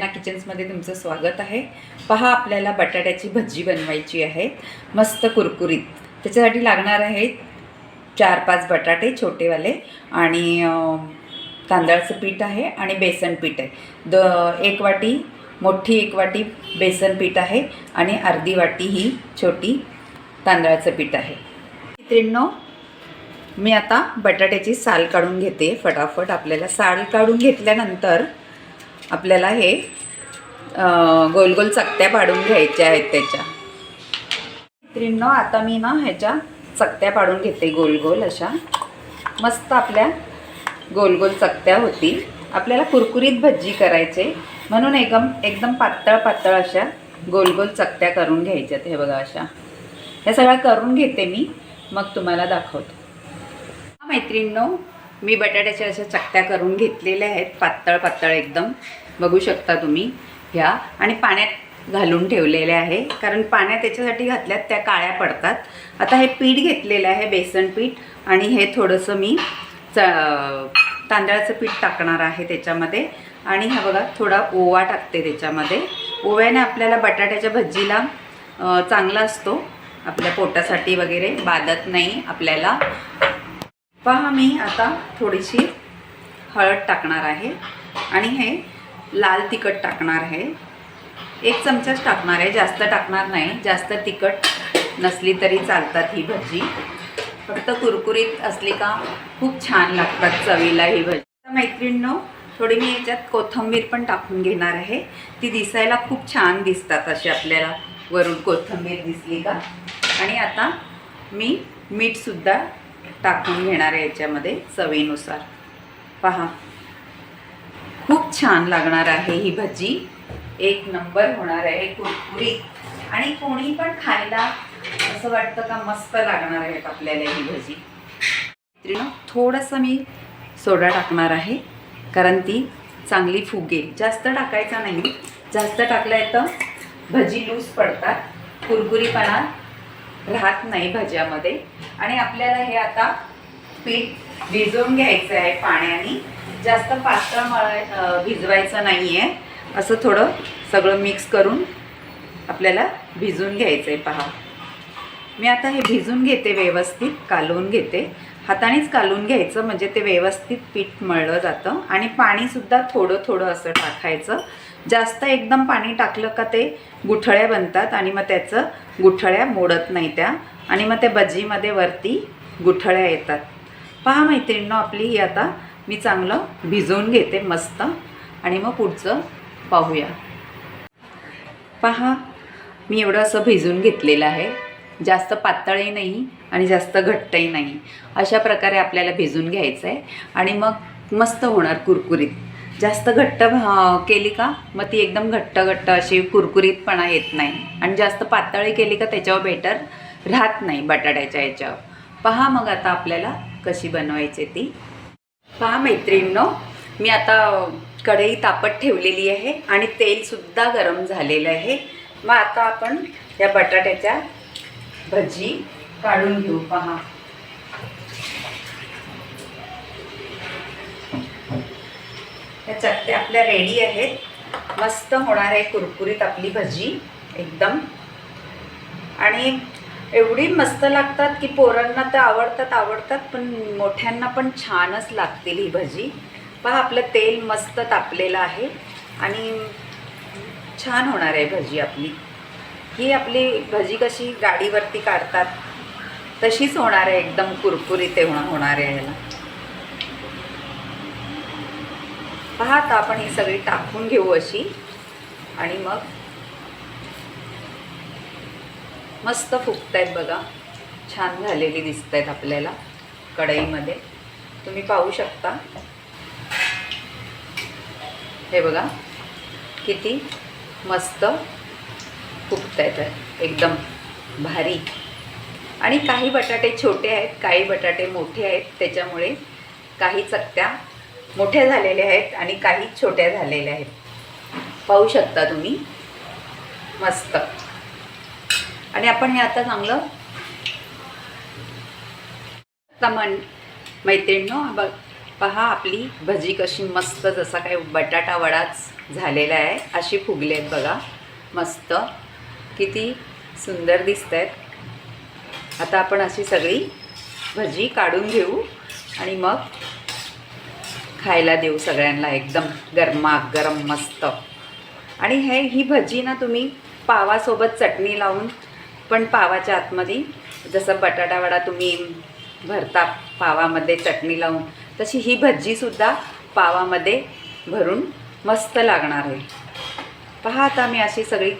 या किचन्समध्ये तुमचं स्वागत आहे. पहा आपल्याला बटाट्याची भजी बनवायची आहे. मस्त कुरकुरीत. त्याच्यासाठी लागणार आहेत चार पाच बटाटे छोटेवाले आणि तांदळाचं पीठ आहे आणि बेसन पीठ आहे. द एक वाटी मोठी एक वाटी बेसन पीठ आहे आणि अर्धी वाटी ही छोटी तांदळाचं पीठ आहे. मित्रांनो मी आता बटाट्याची साल काढून घेते. फटाफट आपल्याला साल काढून घेतल्यानंतर आपल्याला हे गोल गोल चकत्या पाडून घ्यायच्या आहेत त्याच्या. मित्रांनो आता मी ना ह्याच्या चकत्या पाडून घेते गोल गोल अशा. मस्त आपल्या गोल गोल चकत्या होती. आपल्याला कुरकुरीत भज्जी करायचे. म्हणून एकदम एकदम पातळ पातळ अशा गोल गोल चकत्या करून घ्यायच्यात हे बघा अशा. ह्या सगळ्या करून घेते मी. मग तुम्हाला दाखवतो. हा मैत्रिणींनो मी बटाट्याच्या अशा चकत्या करून घेतलेल्या आहेत पातळ पातळ एकदम. बघू शकता तुम्ही ह्या. आणि पाण्यात घालून ठेवलेल्या आहे कारण पाण्यात त्याच्यासाठी घातल्यात त्या काळ्या पडतात. आता हे पीठ घेतलेलं आहे बेसन पीठ. आणि हे थोडंसं मी च तांदळाचं पीठ टाकणार आहे त्याच्यामध्ये. आणि हा बघा थोडा ओवा टाकते त्याच्यामध्ये. ओव्याने आपल्याला बटाट्याच्या भजीला चांगला असतो. आपल्या पोटासाठी वगैरे बाधत नाही आपल्याला. पहा मी आता थोडीशी हळद टाकणार आहे आणि हे लाल तिखट टाकणार आहे. एक चमचाच टाकणार आहे जास्त टाकणार नाही. जास्त तिखट नसली तरी चालतात ही भजी. फक्त कुरकुरीत असली का खूप छान लागतात चवीला ही भजी. आता मैत्रिणींनो थोडी मी याच्यात कोथिंबीर पण टाकून घेणार आहे. ती दिसायला खूप छान दिसतात अशी आपल्याला वरून कोथिंबीर दिसली का. आणि आता मी मीठसुद्धा टाकून घेणार आहे याच्यामध्ये चवीनुसार. पहा. खूप छान लागणार आहे ही भजी. एक नंबर होणार आहे कुरकुरीत. आणि कोणी पण खायला असं वाटतं का मस्त लागणार आहेत आपल्याला ही भजी. मित्रांनो थोडंसं मी सोडा टाकणार आहे. कारण ती चांगली फुगेल जास्त टाकायचा नाही. जास्त टाकलं तर भजी लूज पडतात. कुरकुरीपणा राहत नाही भज्यामध्ये. आणि आपल्याला हे आता पीठ भिजवून घ्यायचं आहे पाण्याने. जास्त पातळ मळाय भिजवायचं नाही आहे असं थोडं सगळं मिक्स करून आपल्याला भिजवून घ्यायचं आहे. पहा. मी आता हे भिजून घेते व्यवस्थित कालवून घेते. हातानेच कालवून घ्यायचं म्हणजे ते व्यवस्थित पीठ मळलं जातं. आणि पाणीसुद्धा थोडं थोडं असं टाकायचं. जास्त एकदम पाणी टाकलं का ते गुठळ्या बनतात आणि मग त्याचं गुठळ्या मोडत नाही त्या. आणि मग त्या भजीमध्ये वरती गुठळ्या येतात. पहा मैत्रिणीनं आपली ही आता मी चांगलं भिजवून घेते मस्त. आणि मग पुढचं पाहूया. पहा मी एवढं असं भिजून घेतलेलं आहे. जास्त पातळही नाही आणि जास्त घट्टही नाही. अशा प्रकारे आपल्याला भिजून घ्यायचं आहे आणि मग मस्त होणार कुरकुरीत. जास्त घट्ट केली का मग ती एकदम घट्ट घट्ट अशी कुरकुरीतपणा येत नाही. आणि जास्त पातळी केली का त्याच्यावर बेटर राहत नाही बटाट्याच्या याच्यावर पहा मग आता आपल्याला कशी बनवायची ती. पहा मैत्रिणींनो मी आता कढई तापत ठेवलेली आहे आणि तेलसुद्धा गरम झालेलं आहे. मग आता आपण या बटाट्याच्या भजी काढून घेऊ. पहा. त्या चकत्या आपल्या रेडी आहेत. मस्त होणार आहे कुरकुरीत आपली भजी एकदम. आणि एवढी मस्त लागतात की पोरांना तर आवडतात आवडतात पण मोठ्यांना पण छानच लागतील ही भजी. पहा आपलं तेल मस्त तापलेलं आहे आणि छान होणार आहे भजी आपली. ही आपली भजी कशी गाडीवरती काढतात तशीच होणार आहे एकदम कुरकुरीत ते होणार होणार आहे याला. पहा आता आपण ही सगळी टाकून घेऊ अशी. आणि मग मस्त फुगत आहेत बघा. छान झालेली दिसत आहेत आपल्याला कढईमध्ये. तुम्ही पाहू शकता. हे बघा किती मस्त फुगत आहेत एकदम भारी. आणि काही बटाटे छोटे आहेत काही बटाटे मोठे आहेत त्याच्यामुळे काही चकत्या मोठ्या झालेल्या आहेत आणि काही छोट्या झालेल्या आहेत. पाहू शकता तुम्ही. मस्त. आणि आपण हे आता चांगलं आता मन मैत्रिणीनं बघ पहा आपली भजी कशी मस्त जसा काही बटाटा वडाच झालेला आहे अशी फुगले आहेत बघा. मस्त. किती सुंदर दिसत आहेत आता आपण अशी सगळी भजी काढून घेऊ आणि मग खायला देऊ सगळ्यांना एकदम गरमागरम मस्त. आणि हे ही भजी ना तुम्ही पावासोबत चटणी लावून पण पावाच्या आतमध्ये जसं बटाटा वडा तुम्ही भरता पावामध्ये चटणी लावून तशी ही भजीसुद्धा पावामध्ये भरून मस्त लागणार आहे. पहा आता मी अशी सगळी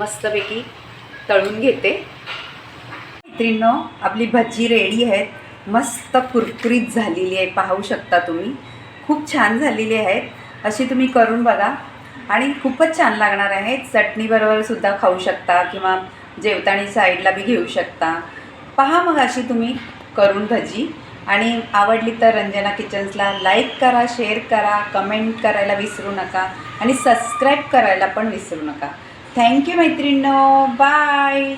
मस्तपैकी तळून घेते. मैत्रिणींनो आपली भजी रेडी आहेत. मस्त कुरकुरीत झालेली आहे. पाहू शकता तुम्ही. खूप छान झालेली आहेत. अशी तुम्ही करून बघा. आणि खूपच छान लागणार आहे चटणीबरोबर सुद्धा खाऊ शकता किंवा जेवताना साईडला बी घेऊ शकता. पहा मग अशी तुम्ही करून भजी. आणि आवडली तर रंजना किचन्सला लाईक करा शेअर करा कमेंट करायला विसरू नका. आणि सबस्क्राईब करायला पण विसरू नका. थँक्यू मैत्रिणींनो. बाय.